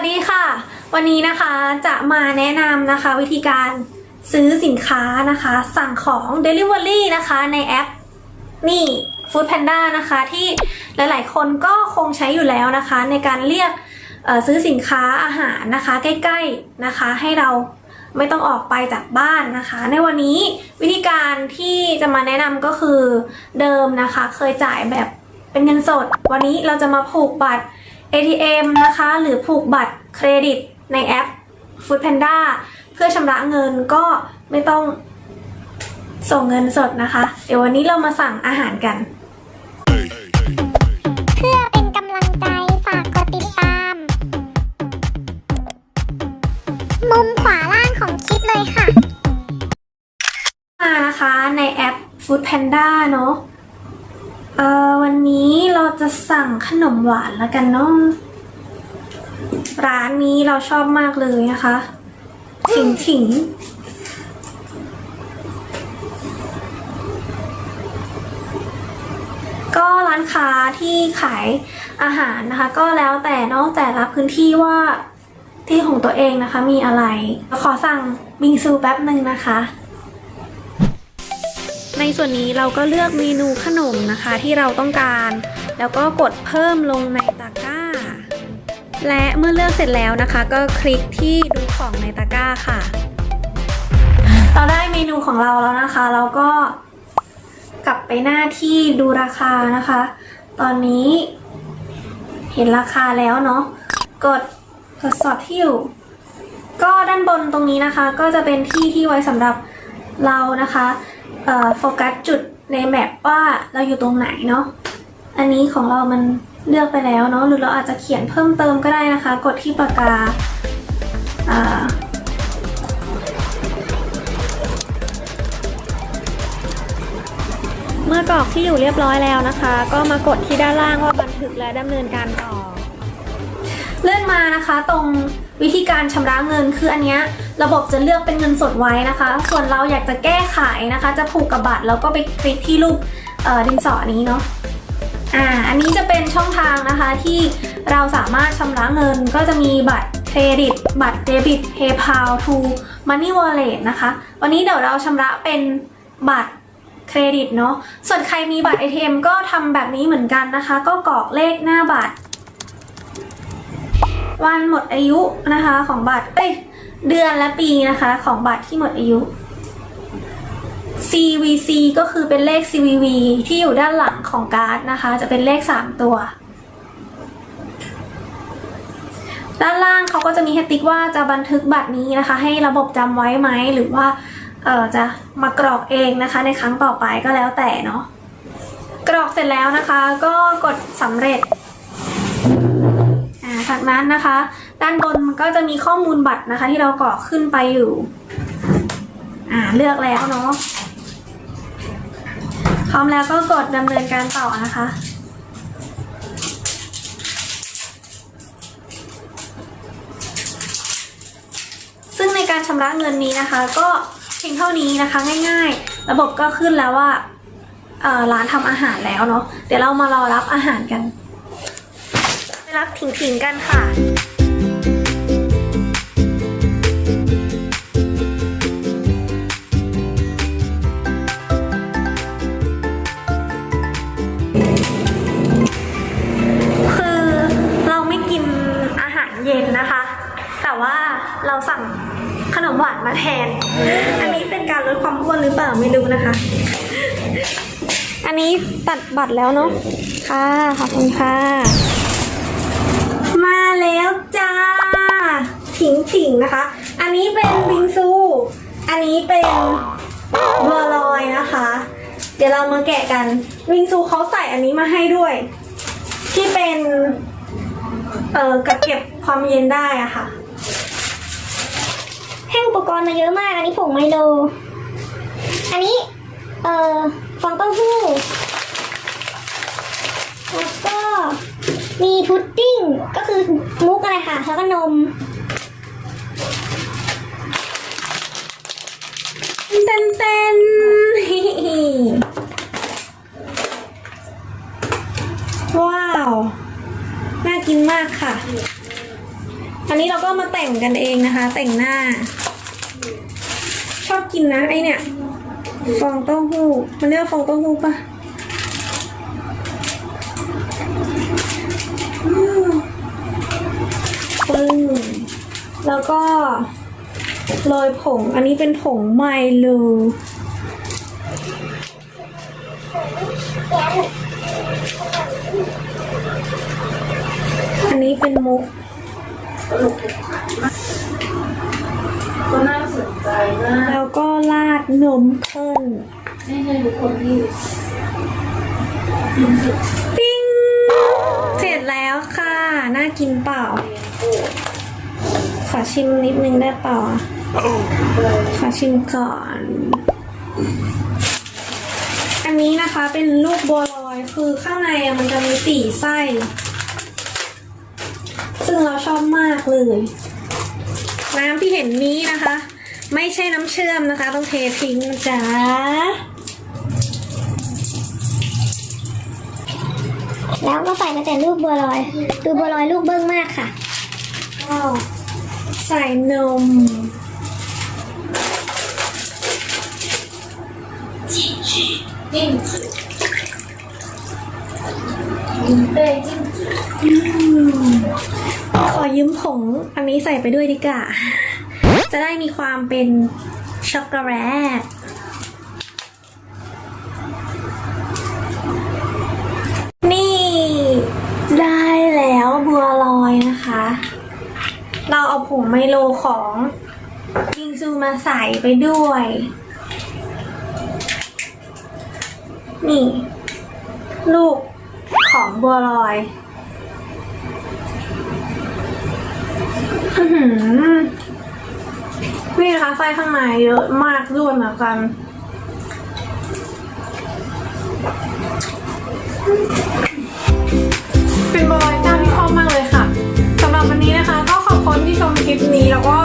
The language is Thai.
วัสดีค่ะ วันนี้นะคะจะมาแนะนำนะคะ วิธีการซื้อสินค้านะคะ สั่งของ Delivery นะคะในแอป นี่ Food Panda นะคะที่หลายๆ คนก็คงใช้อยู่แล้วนะคะ ในการเรียกซื้อสินค้าอาหารนะคะ ใกล้ๆนะคะ ให้เราไม่ต้องออกไปจากบ้านนะคะ ในวันนี้วิธีการที่จะมาแนะนำก็คือเดิมนะคะ เคยจ่ายแบบเป็นเงินสด วันนี้เราจะมาผูกบัตร ATM นะคะ หรือผูกบัตร เครดิตในแอป Food Panda เพื่อชำระเงินก็ไม่ต้องส่งเงินสดนะคะ เดี๋ยววันนี้เรามาสั่งอาหารกัน เพื่อเป็นกำลังใจฝากกดติดตาม มุมขวาล่างของคลิปเลยค่ะ มานะคะในแอป Food Panda เนอะเอ่อวันนี้เราจะสั่งขนมหวานแล้วกันเนาะ ร้านนี้เราชอบมากเลยนะคะถิงถิงก็ร้านค้าที่ขายอาหารนะคะ ก็แล้วแต่นอกแต่ละพื้นที่ว่าที่ของตัวเองนะคะมีอะไร ขอสั่งบิงซูแป๊บหนึ่งนะคะ ในส่วนนี้เราก็เลือกเมนูขนมนะคะที่เราต้องการ แล้วก็กดเพิ่มลงในตะก และเมื่อเลือกเสร็จแล้วนะคะ ก็คลิกที่ดูของในตะกร้าค่ะ เราได้เมนูของเราแล้วนะคะ เราก็กลับไปหน้าที่ดูราคานะคะ ตอนนี้เห็นราคาแล้วเนาะกดกดสอดที่อยู่ ก็ด้านบนตรงนี้นะคะ ก็จะเป็นที่ที่ไว้สำหรับเรานะคะโฟกัสจุดในแมปว่าเราอยู่ตรงไหนเนาะอันนี้ของเรามัน เลือกไปแล้วเนาะหรือเราอาจจะเขียนเพิ่มเติมก็ได้นะคะ กดที่ปากกาเมื่อกรอกที่อยู่เรียบร้อยแล้วนะคะ ก็มากดที่ด้านล่างว่าบันทึกและดำเนินการต่อ เลื่อนมานะคะตรงวิธีการชำระเงินคืออันเนี้ยระบบจะเลือกเป็นเงินสดไว้นะคะ ส่วนเราอยากจะแก้ไขนะคะ จะผูกกับบัตรแล้วก็ไปคลิกที่รูปดินสอนี้เนาะ อ่าอันนี้จะเป็นช่องทางนะคะที่เราสามารถชำระเงินก็จะมีบัตรเครดิต บัตรเดบิต PayPal to Money Wallet นะคะ วันนี้เดี๋ยวเราชำระเป็นบัตรเครดิตเนาะ ส่วนใครมีบัตร ATM ก็ทำแบบนี้เหมือนกันนะคะ ก็กรอกเลขหน้าบัตร วันหมดอายุนะคะของบัตร เอ้ย เดือนและปีนะคะของบัตรที่หมดอายุ CVC ก็คือเป็นเลข CVV ที่อยู่ด้านหลังของการ์ดนะคะ จะเป็นเลข 3 ตัว ด้านล่างเขาก็จะมีให้ติ๊กว่าจะบันทึกบัตรนี้นะคะ ให้ระบบจำไว้ไหมหรือว่าเออจะมากรอกเองนะคะ ในครั้งต่อไปก็แล้วแต่เนาะกรอกเสร็จแล้วนะคะ ก็กดสำเร็จจากนั้นนะคะ ด้านบนมันก็จะมีข้อมูลบัตรนะคะ ที่เรากรอกขึ้นไปอยู่ อ่าเลือกแล้วเนาะ พร้อมแล้วก็กดดำเนินการต่อนะคะ ซึ่งในการชำระเงินนี้นะคะ ก็เพียงเท่านี้นะคะง่ายๆ ระบบก็ขึ้นแล้วว่าร้านทำอาหารแล้วเนาะเดี๋ยวเรามารอรับอาหารกัน ไปรับถิงถิงๆกันค่ะ เราสั่งขนมหวานมาแทน อันนี้เป็นการลดความอ้วนหรือเปล่าไม่รู้นะคะ อันนี้ตัดบัตรแล้วเนาะ ค่ะ ขอบคุณค่ะ มาแล้วจ้า ถิงถิงนะคะ อันนี้เป็นบิงซู อันนี้เป็นบัวลอยนะคะ เดี๋ยวเรามาแกะกันบิงซูเขาใส่อันนี้มาให้ด้วย ที่เป็น เอ่อกระเก็บความเย็นได้อะค่ะ ให้อุปกรณ์มาเยอะมาก อันนี้ผงไมโล อันนี้ เอ่อฟองเต้าหู้ แล้วก็มีพุดดิ้ง ก็คือมุกอะไรค่ะ แล้วก็นมเต้นเต้นว้าว น่ากินมากค่ะ อันนี้เราก็มาแต่งกันเองนะคะ แต่งหน้า ชอบกินนะไอเนี่ย ฟองเต้าหู้ มันเรียกฟองเต้าหู้ปะปึ้งแล้วก็โรยผง อันนี้เป็นผงไมโลอันนี้เป็นมุก ก็น่าสนใจมาก แล้วก็ราดนมข้นนี่ให้ทุกคนที่ปิ้งเสร็จแล้วค่ะ น่ากินเปล่าขอชิมนิดนึงได้เปล่าอะขอชิมก่อน อันนี้นะคะเป็นลูกบัวลอยคือข้างในอะมันจะมีสี่ไส้ ซึ่งเราชอบมากเลย น้ำที่เห็นนี้นะคะ ไม่ใช่น้ำเชื่อมนะคะ ต้องเททิ้งนะจ๊ะแล้วก็ใส่มาแต่ลูกบัวลอย ดูบัวลอยลูกเบิ้งมากค่ะก็ใส่นมจิ้งจืดยิงเต้จิ้งจืด ขอยืมผงอันนี้ใส่ไปด้วยดีกว่าจะได้มีความเป็นช็อกโกแลตนี่ ได้แล้วบัวลอยนะคะ เราเอาผงไมโลของยิงซูมาใส่ไปด้วย นี่ ลูกของบัวลอย นี่นะคะไส้ข้างในเยอะมากด้วยเหมือนกันเป็นบอยเจ้าที่ชอบมากเลยค่ะสำหรับวันนี้นะคะ ก็ขอบคุณที่ชมคลิปนี้แล้วก็